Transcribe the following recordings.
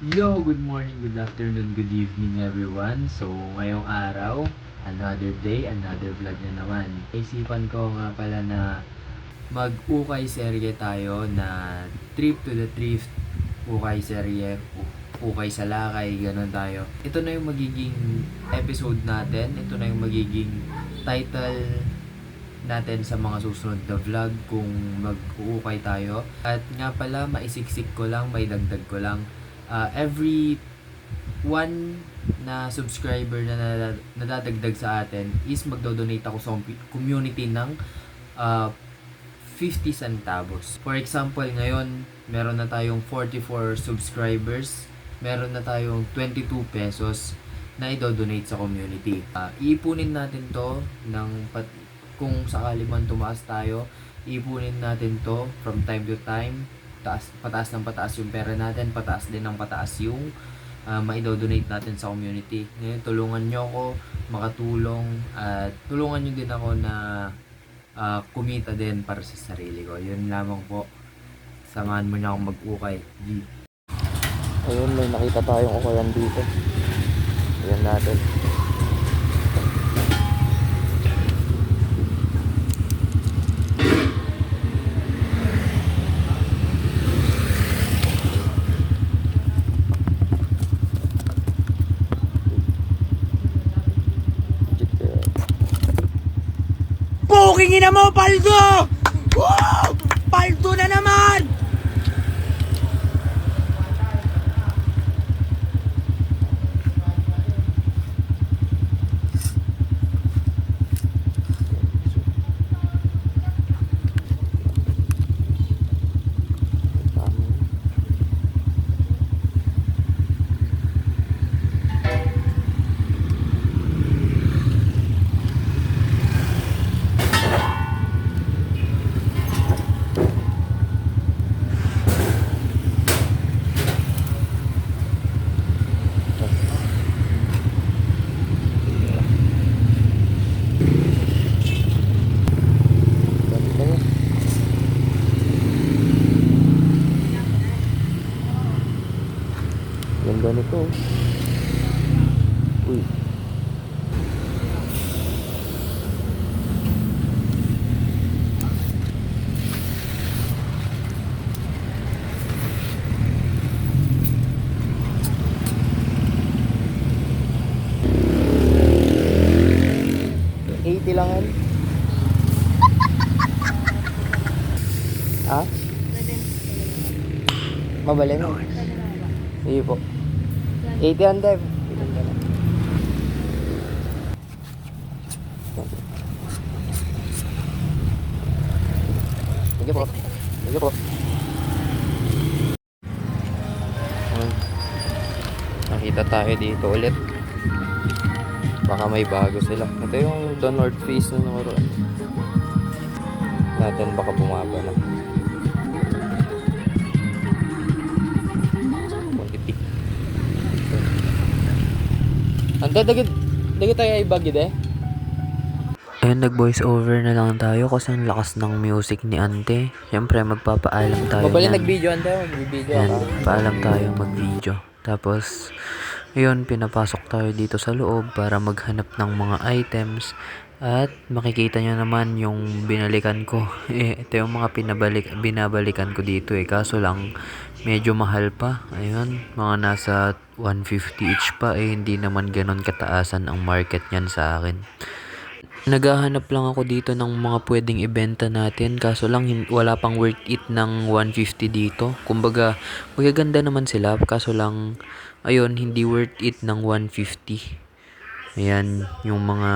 Yo, good morning, good afternoon, good evening everyone. So, ngayong araw, another day, another vlog na naman. Isipan ko nga pala na mag-ukay serye tayo na trip to the thrift, ukay serye, ukay sa lakay, ganun tayo. Ito na yung magiging episode natin, ito na yung magiging title natin sa mga susunod na vlog kung mag-uukay tayo. At nga pala, maisiksik ko lang, may dagdag ko lang. Ah, every one na subscriber na nada- nadadagdag sa atin is magdo-donate ako sa community ng ah, 50 centavos. For example, ngayon, meron na tayong 44 subscribers. Meron na tayong 22 pesos na i-donate sa community. Ah, iipunin natin to ng pat- kung sakali man tumaas tayo, iipunin natin to from time to time. Taas, pataas ng pataas yung pera natin, pataas din ng pataas yung uh, maidodonate natin sa community. Ngayon, tulungan nyo ako makatulong at tulungan nyo din ako na ah, kumita din para sa sarili ko. Yun lamang po. Samahan mo niya akong mag-ukay. G. Ayun, may nakita tayong ukayan dito. Ayan natin. 我们八个。Mabali mo. Sige po. 80 ang dev. Sige po. Sige po. Ayun. Nakita tayo dito ulit. Baka may bago sila. Ito yung the north face na naman. Natin baka bumaba na. Anda, dagit, dagit tayo ay bagid eh. Ayun, nag-voice over na lang tayo kasi ang lakas ng music ni Ante. Siyempre, magpapaalam tayo Mabali nag-video, anda, mag-video Yan, ka. paalam tayo mag-video. Tapos, ayun, pinapasok tayo dito sa loob para maghanap ng mga items. At makikita nyo naman yung binalikan ko. Eh, ito yung mga pinabalik, binabalikan ko dito eh. Kaso lang, medyo mahal pa. Ayun, mga nasa 150 each pa eh. Hindi naman ganon kataasan ang market niyan sa akin. Naghahanap lang ako dito ng mga pwedeng ibenta natin kaso lang wala pang worth it ng 150 dito. Kumbaga, magaganda naman sila kaso lang ayun, hindi worth it ng 150. Ayan, yung mga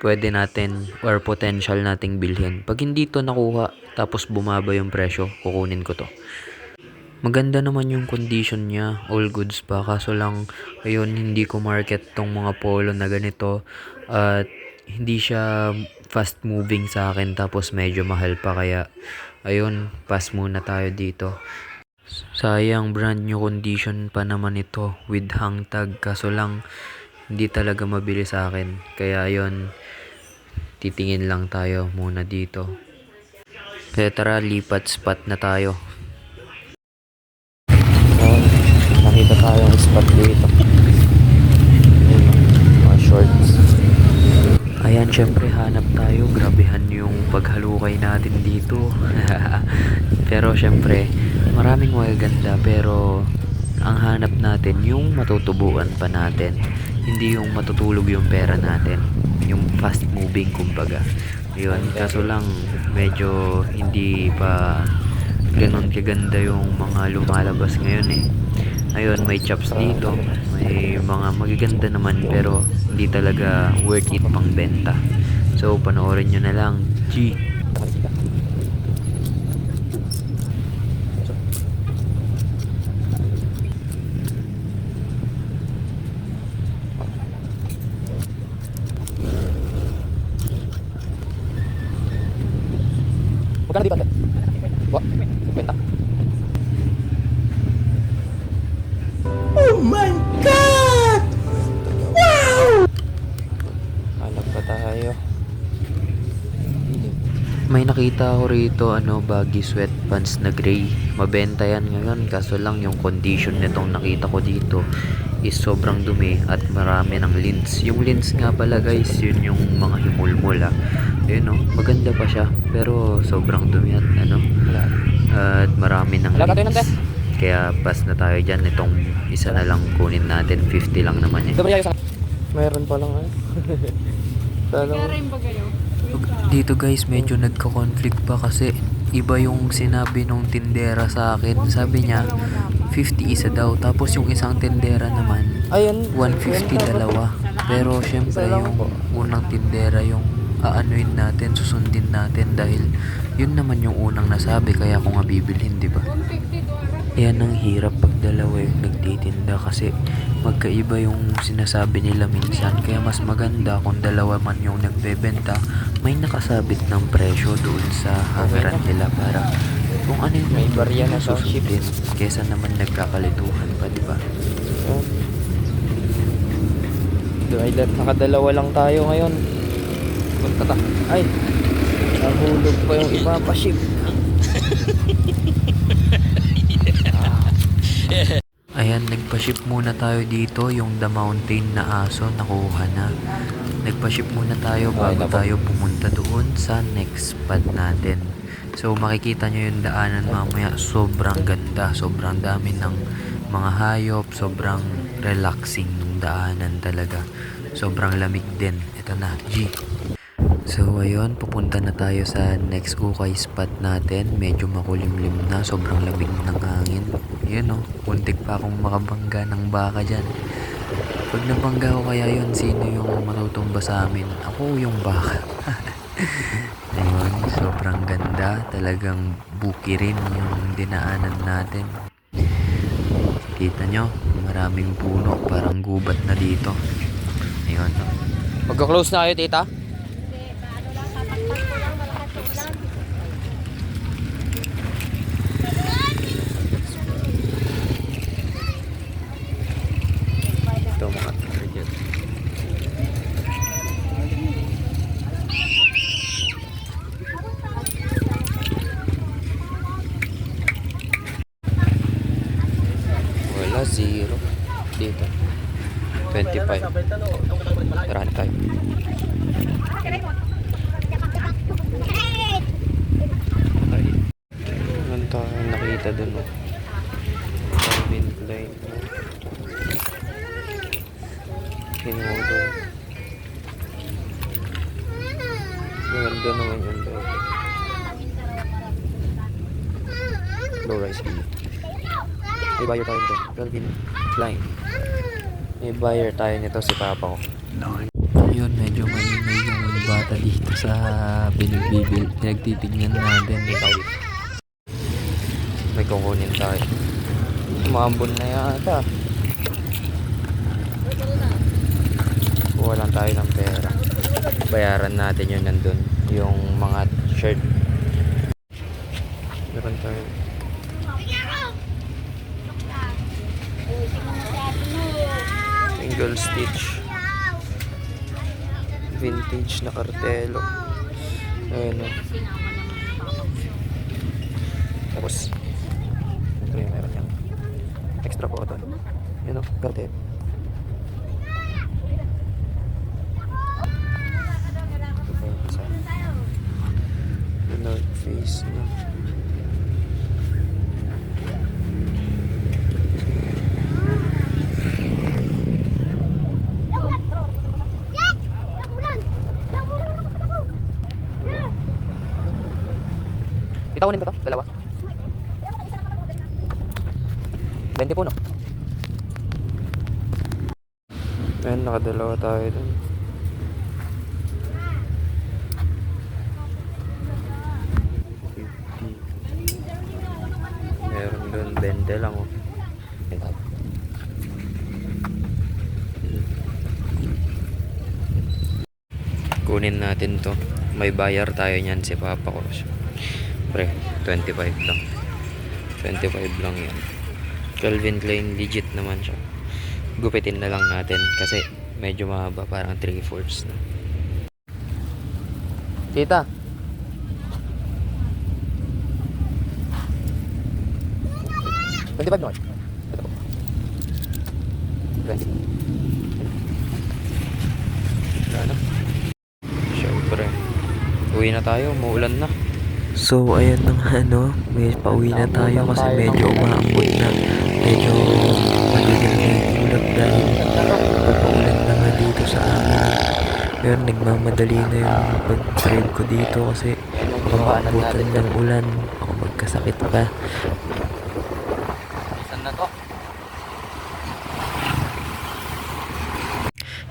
pwede natin or potential nating bilhin. Pag hindi to nakuha tapos bumaba yung presyo, kukunin ko to. Maganda naman yung condition niya, all goods pa. Kaso lang, ayun, hindi ko market tong mga polo na ganito. At hindi siya fast moving sa akin tapos medyo mahal pa kaya ayun, pass muna tayo dito. Sayang brand new condition pa naman ito with hang tag kaso lang hindi talaga mabili sa akin. Kaya ayun, titingin lang tayo muna dito. Kaya tara, lipat spot na tayo. So, nakita tayong spot dito. Mga shorts. Ayan, syempre hanap tayo. Grabehan yung paghalukay natin dito. pero syempre, maraming magaganda pero ang hanap natin yung matutubuan pa natin. Hindi yung matutulog yung pera natin. Yung fast moving kumbaga. Yun, kaso lang medyo hindi pa ganun kaganda yung mga lumalabas ngayon eh. Ayun, may chops dito. May mga magaganda naman pero hindi talaga worth it pang benta. So, panoorin nyo na lang. G. Magkano dito, ate? Wa, 50. Oh my God! Hanap pa tayo. May nakita ako rito, ano, baggy sweatpants na gray. Mabenta yan ngayon, kaso lang yung condition nitong nakita ko dito is sobrang dumi at marami ng lins. Yung lins nga pala guys, yun yung mga himulmul ah. Yun no, maganda pa siya, pero sobrang dumi at ano, at marami ng lins. Kaya pass na tayo dyan, itong isa na lang kunin natin, 50 lang naman eh. Ba Mayroon pa lang ano. Kala ko. Dito guys, medyo nagka-conflict pa kasi iba yung sinabi nung tindera sa akin. Sabi niya, 50 isa daw. Tapos yung isang tindera naman, Ayun. 150 dalawa. Pero syempre yung po. unang tindera yung aanuin natin, susundin natin dahil yun naman yung unang nasabi kaya ako nga bibilhin, di ba? Yan ang hirap pag dalawa yung nagtitinda kasi magkaiba yung sinasabi nila minsan kaya mas maganda kung dalawa man yung nagbebenta may nakasabit ng presyo doon sa hangaran nila para kung ano yung May barya na susundin kesa naman nagkakalituhan pa di ba Oh. Ay, da- nakadalawa lang tayo ngayon. Magtata. Ay. Nahulog pa yung iba pa ship. Ayan, nagpa-ship muna tayo dito yung The Mountain na aso nakuha na. Nagpa-ship muna tayo bago tayo pumunta doon sa next spot natin. So makikita nyo yung daanan mamaya, sobrang ganda, sobrang dami ng mga hayop, sobrang relaxing ng daanan talaga. Sobrang lamig din. Ito na, G. So ayun, pupunta na tayo sa next ukay spot natin. Medyo makulimlim na, sobrang lamig ng hangin. Yun oh, puntik pa akong makabangga ng baka dyan. Pag nabangga ko kaya yun, sino yung matutumba sa amin? Ako yung baka. ayun, sobrang ganda. Talagang buki rin yung dinaanan natin. Kita nyo, maraming puno, parang gubat na dito. Ayun. Magka-close na kayo, tita? Ito mga target. Wala, zero. Dito. 25. Tara na tayo. Ay. Meron tayong nakita dun. Oh. Calvin Klein. Oh. Hinudol. Maganda naman yung bed. Low rise speed. May buyer tayo nito. Calvin Klein. May buyer tayo nito si Papa ko. Yun, medyo maingay yung bata dito sa pinagbibil, pinagtitignan natin. May kukunin tayo. Umambon na yata. Kuha lang tayo ng. Bayaran natin yung nandun. Yung mga shirt. Meron tayo. Single stitch. Vintage na kartelo. Ayun o. Tapos, ito yung meron yan. Extra cotton. Yun o, kartel. Guys. No? Itakunin ko to, dalawa. 20 puno. Ayun, nakadalawa tayo dun. 20 lang oh. Kunin natin to. May bayar tayo niyan si Papa ko. Pre, 25 lang. 25 lang yan. Calvin Klein legit naman siya. Gupitin na lang natin kasi medyo mahaba parang 3 fourths na. Tita. Twenty-five naman. Ito po. Twenty. Wala na. Siyempre. Uwi na tayo. Muulan na. So, ayan na nga, no? May pauwi na tayo kasi medyo umaambot na. Medyo madilim na yung ulap dahil papaulan na nga dito sa amin. Pero nagmamadali na yung pag-drive ko dito kasi baka maabutan ng ulan. Ako magkasakit pa. Saan na to?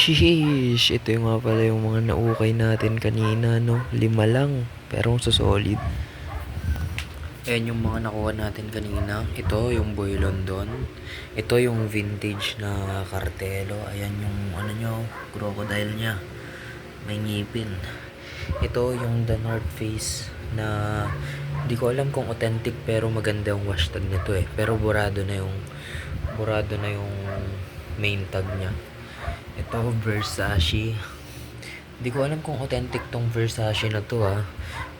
Sheesh! Ito yung nga pala yung mga naukay natin kanina, no? Lima lang. Pero ang susolid. Ayan yung mga nakuha natin kanina. Ito yung Boy London. Ito yung vintage na kartelo. Ayan yung ano nyo, crocodile niya. May ngipin. Ito yung The North Face na di ko alam kung authentic pero maganda yung hashtag nito eh. Pero burado na yung burado na yung main tag niya. Ito Versace. Di ko alam kung authentic tong Versace na to ah.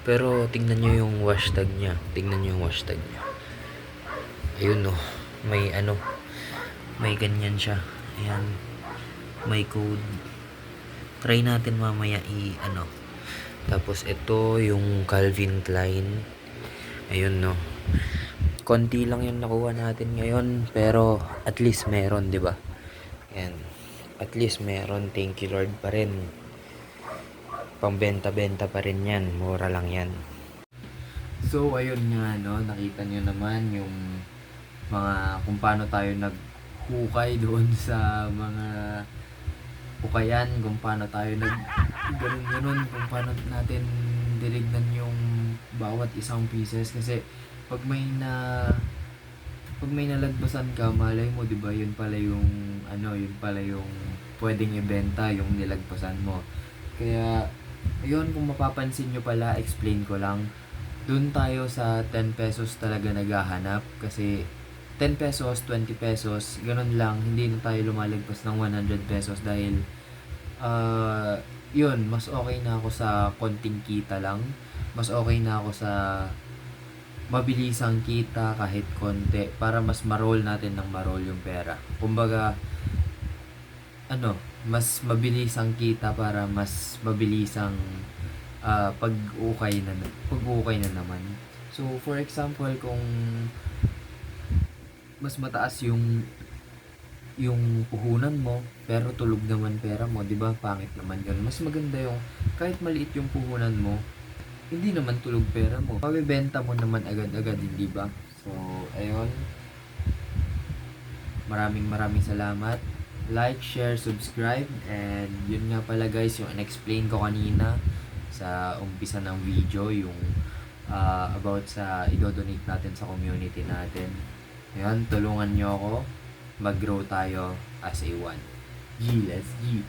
Pero tingnan nyo yung hashtag niya. Tingnan nyo yung hashtag niya. Ayun no. May ano. May ganyan siya. Ayan. May code. Try natin mamaya i ano. Tapos ito yung Calvin Klein. Ayun no. Konti lang yung nakuha natin ngayon. Pero at least meron, di ba? Ayan. At least meron. Thank you Lord pa rin pambenta-benta pa rin yan. Mura lang yan. So, ayun nga, no, nakita nyo naman yung mga, kung paano tayo naghukay doon sa mga hukayan, kung paano tayo nag, ganun ganun, kung paano natin dirignan yung bawat isang pieces. Kasi, pag may na, pag may nalagbasan ka, malay mo, di ba, yun pala yung, ano, yun pala yung pwedeng ibenta, yung nilagpasan mo. Kaya, ayun, kung mapapansin nyo pala, explain ko lang doon tayo sa 10 pesos talaga naghahanap kasi 10 pesos, 20 pesos, ganun lang, hindi na tayo lumalagpas ng 100 pesos dahil ah yun, mas okay na ako sa konting kita lang. Mas okay na ako sa mabilisang kita kahit konti para mas ma-roll natin ng ma-roll yung pera. Kumbaga, ano, mas mabilisang kita para mas mabilisang ah, pag-ukay na pag-ukay na naman. So for example, kung mas mataas yung yung puhunan mo pero tulog naman pera mo, 'di ba? Pangit naman ganun. Mas maganda yung kahit maliit yung puhunan mo, hindi naman tulog pera mo. Mabebenta mo naman agad-agad, hindi ba? So, ayun. Maraming maraming salamat. Like, share, subscribe, and yun nga pala guys, yung in-explain ko kanina sa umpisa ng video, yung ah, about sa i-donate natin sa community natin. Ayun, tulungan nyo ako mag-grow tayo as a one. G, let's G.